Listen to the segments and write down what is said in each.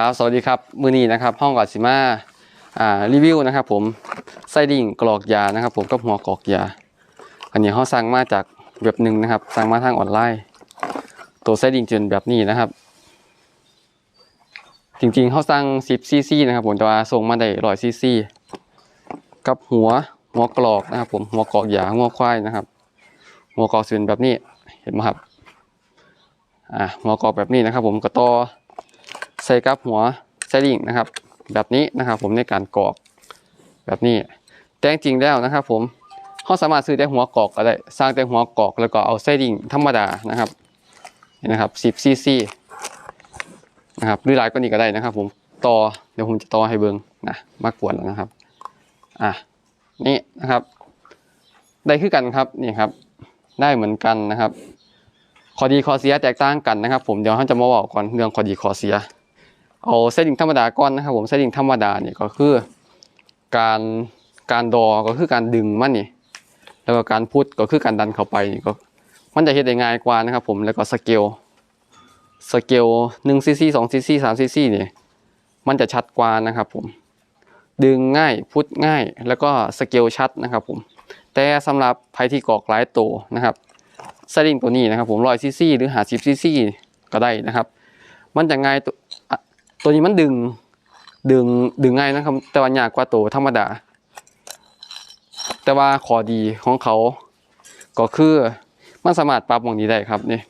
ครับสวัสดีครับมือนี้นะครับ ห้องกัดสิมาอ่ารีวิวนะครับ ผมไส้ดิ่งกรอกยานะครับ ผมกับหัวกรอกยา อันนี้เขาสั่งมาจากเว็บหนึ่งนะครับสั่งมาทางออนไลน์ ตัวไส้ดิ่งจะเป็นแบบนี้นะครับ จริงๆเขาสั่ง10ซีซีนะครับ ผมแต่ว่าส่งมาได้100ซีซีกับหัวหัวกรอกนะครับ ผมหัวกรอกยาหัวควายนะครับ หัวกรอกจะเป็นแบบนี้เห็นไหมครับอ่าหัวกรอกแบบนี้นะครับ ผมก็ต่อ ใส่กับหัวไส้ดิ่งนะครับ แบบนี้นะครับผมในการกรอกแบบนี้แต่จริงแล้วนะครับ ผมเขาสามารถซื้อแต่หัวกรอกก็ได้สร้างแต่หัวกรอกแล้วก็เอาไส้ดิ่งธรรมดานะครับนี่นะครับ10ซีซีนะครับหรือหลายกว่านี้ก็ได้นะครับ ผมต่อเดี๋ยวผมจะต่อให้เบิงนะมากวนแล้วนะครับอะนี่นะครับ ได้คือกันครับนี่ครับ ได้เหมือนกันนะครับข้อดีข้อเสียแตกต่างกันนะครับ ผมเดี๋ยวเราจะมาบอกก่อนเรื่องข้อดีข้อเสีย เอาเซตติ้งธรรมดาก่อนนะครับผมเซตติ้งธรรมดาเนี่ยก็คือการการดอก็คือการดึงมันนี่แล้วก็การพุทก็คือการดันเข้าไปนี่ก็มันจะเฮ็ดได้ง่ายกว่านะครับผมแล้วก็สเกลสเกลหนึ่งซีซีสองซีซีสามซีซีเนี่ยมันจะชัดกว่านะครับผมดึงง่ายพุทง่ายแล้วก็สเกลชัดนะครับผมแต่สำหรับไพที่กอกหลายตัวนะครับไซลิงตัวนี้นะครับผมร้อยซีซีหรือหาสิบซีซีก็ได้นะครับ มันจะง่าย ตัวนี้มันดึง ดึง ดึงง่ายนะครับ แต่ว่ายากกว่าตัวธรรมดา แต่ว่าข้อดีของเขา ก็คือมันสามารถปรับมองนี้ได้ครับนี่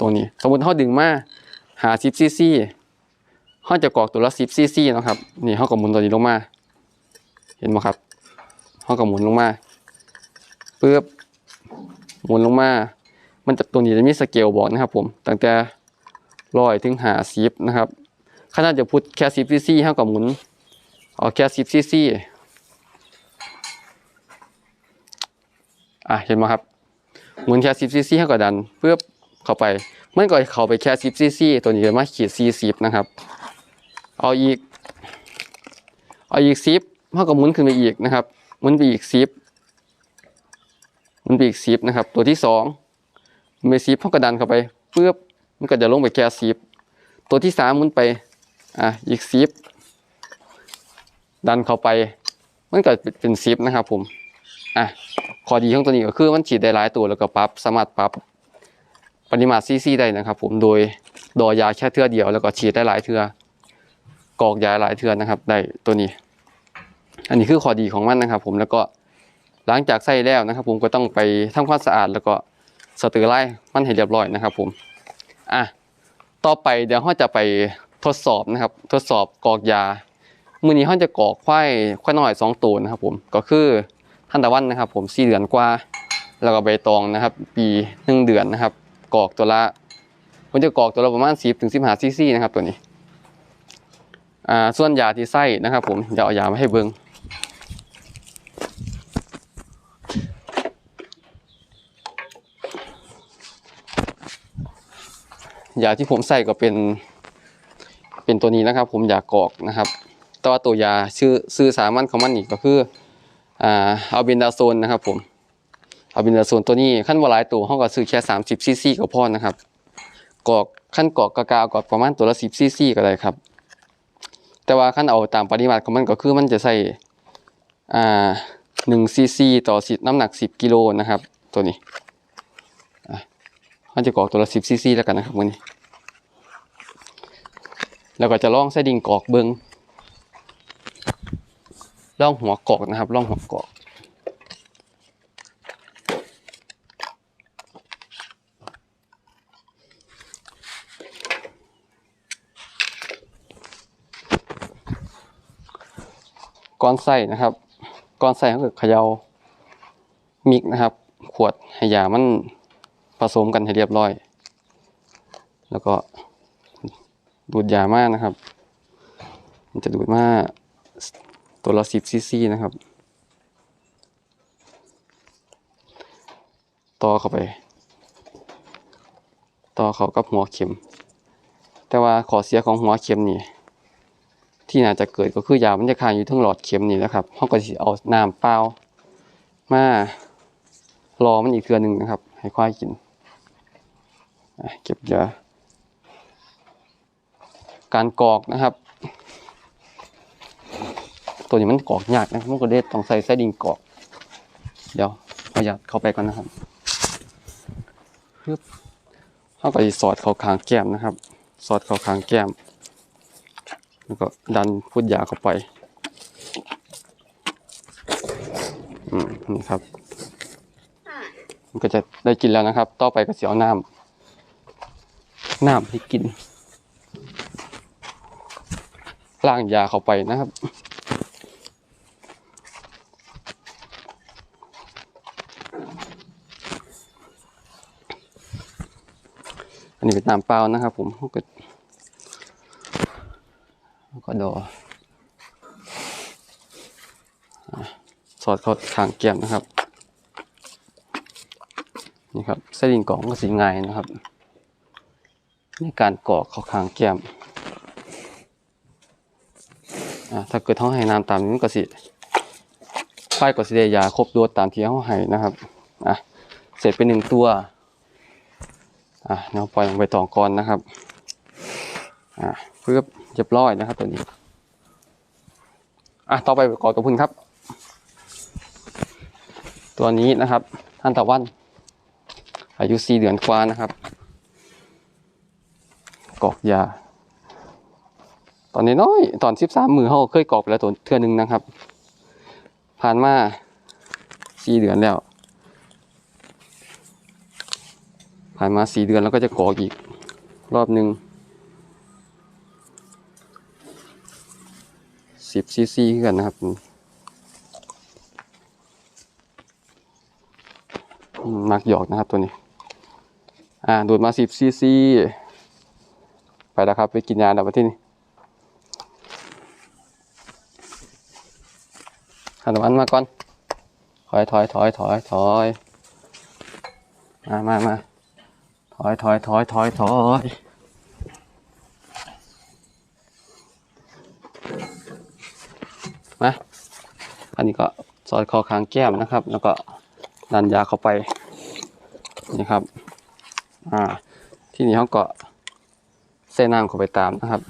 ตัวนี้ สมมติเขาดึงมาหาสิบซีซีเขาจะกรอกตัวละสิบซีซีนะครับ นี่เขาก็หมุนตัวนี้ลงมา เห็นไหมครับเขาก็หมุนลงมาปึ๊บหมุนลงมา มันจะตัวนี้จะมีสเกลบอกนะครับผม ตั้งแต่ร้อยถึงหาสิบนะครับ ขนาดจะพุทแค่สิบซีซีเท่ากับหมุนเอาแค่สิบซีซีอะเห็นไหมครับ หมุนแค่สิบซีซีเท่ากับดันเพื่อเข้าไปมันก็เข้าไปแค่สิบซีซีตัวนี้จะมาขีดซีสิบนะครับ เอาอีก เอาอีกสิบเท่ากับหมุนขึ้นไปอีกนะครับหมุนไปอีกสิบมันเป็นอีกซิปนะครับ ตัวที่สองมันเป็นซิปเขากระดันเข้าไปเพื่อมันก็จะลงไปแค่ซิปตัวที่สามหมุนไป อะอีกซิปดันเข้าไป มันก็เป็นซิปนะครับผมอะข้อดีของตัวนี้ก็คือมันฉีดได้หลายตัวแล้วก็ปรับสามารถปรับปริมาตรซีซีได้นะครับ ผมโดยดอยาแค่เทื่อเดียว แล้วก็ฉีดได้หลายเทื่อกอกยาหลายเทื่อนะครับ ได้ตัวนี้ อันนี้คือข้อดีของมันนะครับ ผมแล้วก็หลังจากใส่แล้วนะครับ ผมก็ต้องไปทำความสะอาดแล้วก็สเตอร์ไลน์มันให้เรียบร้อยนะครับ ผมอะต่อไปเดี๋ยวเราจะไป ทดสอบนะครับ ทดสอบกอกยามือนี้เราจะกอกควายควายน้อยสองตัวนะครับ ผมก็คือทันตะวันนะครับ ผมสี่เดือนกว่า แล้วก็ใบตองนะครับ ปีหนึ่งเดือนนะครับ กอกตัวละผมจะกอกตัวละประมาณสิบถึงสิบห้าซีซีนะครับ ตัวนี้อ่าส่วนยาที่ใส่นะครับ ผมเดี๋ยวเอายามาให้เบิ่งยาที่ผมใส่ก็เป็น เป็นตัวนี้นะครับ ผมอยากรอกนะครับแต่ว่าตัวยาชื่อซื้อสามัญของมันอีกก็คืออ่าเอาเบนดาโซนนะครับ ผมเอาเบนดาโซนตัวนี้ขั้นวาลายตัวห้องก็ซื้อแค่30ซีซีก็พอนะครับกอกขั้นกอกกากากอกประมาณตัวละ10ซีซีก็ได้ครับ แต่ว่าขั้นเอาตามปริมาตรของมันก็คือมันจะใส่อ่า1ซีซีต่อสิน้ำหนัก10กิโลนะครับ ตัวนี้มันจะกอกตัวละสิบซีซีแล้วกันนะครับวันนี้ แล้วก็จะล่องไส้ดิงกอกเบิงล่องหัวกอกนะครับล่องหัวกอกก้อนไส้นะครับก้อนไส้เขาคือเขยามิกนะครับ ขวดให้ยามันผสมกันให้เรียบร้อย แล้วก็ ดูดยามากนะครับ มันจะดูดมากตัวละสิบซีซีนะครับ ต่อเข้าไป ต่อเขากับหัวเข็ม แต่ว่าขอเสียของหัวเข็มนี่ที่น่าจะเกิดก็คือยามันจะคาอยู่ทั้งหลอดเข็มนี่นะครับเขาก็จะเอาน้ำเปล่า มารอมันอีกเทือหนึ่งนะครับ ให้ควายกิน เก็บยา การกรอกนะครับ ตัวนี้มันกรอกยากนะมันก็เด็ดต้องใส่ไส้ดินกรอก เดี๋ยวขออนุญาตเข้าไปก่อนนะครับปึ๊บเขาก็จะสอดเข้าคางแก้มนะครับ สอดเข้าคางแก้ม แล้วก็ดันพุดยาเข้าไปอืมนี่ครับมันก็จะได้กินแล้วนะครับ ต่อไปก็เสียวน้ำน้ำให้กิน ล้างยาเข้าไปนะครับอันนี้เป็นน้ำเปล่านะครับ ผมก็ก็ดอสอดเข้าทางแก้มนะครับ นี่ครับไส้ดินกรอกก็สีง่ายนะครับ ในการกรอกเข้าคางแก้ม อะถ้าเกิดท้องให้น้ำตามนี้มันก็สิไฟก็สิได้ยาครบโดสตามที่เขาให้นะครับอะเสร็จไปหนึ่งตัวอะเดี๋ยวปล่อยลงไปต่อก่อนนะครับอะเพื่อเรียบร้อยนะครับตัวนี้อะต่อไปกรอกตัวพึ่งครับ ตัวนี้นะครับท่านตะวัน อายุสี่เดือนกว่านะครับกอกยา ตอนนี้น้อยตอนสิบสามมือเขาเคยกรอกไปแล้วตัวเทือหนึงนะครับ ผ่านมาสี่เดือนแล้ว ผ่านมาสี่เดือนแล้วก็จะกรอกอีกรอบหนึ่งสิบซีซีกันนะครับมักหยอกนะครับตัวนี้ อ่าดูดมาสิบซีซี ไปแล้วครับ ไปกินยาแล้วมาที่นี่ หันวันมาก่อน ถอยถอยถอยถอยถอยมามามาถอยถอยถอยถอยถอยมาอันนี้ก็สอดคอคางแก้มนะครับ แล้วก็ดันยาเข้าไปนี่ครับ อ่า ที่นี่เขาก็เส้นน้ำเข้าไปตามนะครับ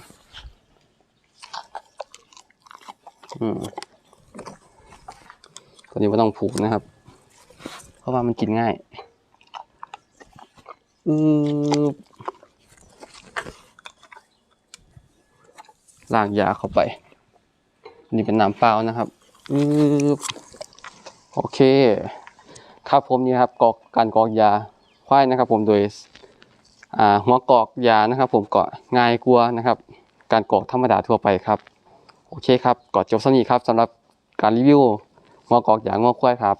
อืม ตัวนี้ไม่ต้องผูกนะครับ เพราะว่ามันกินง่ายอือลางยาเข้าไป นี่เป็นน้ำเปล่านะครับอือโอเค ครับผมนี่ครับกรอกการกรอกยาควายนะครับ ผมโดยอ่าหัวกรอกยานะครับ ผมก็ง่ายกว่านะครับ การกรอกธรรมดาทั่วไปครับ โอเคครับกอดจบสนีครับสำหรับการรีวิว งอกอกยางงอกควายครับ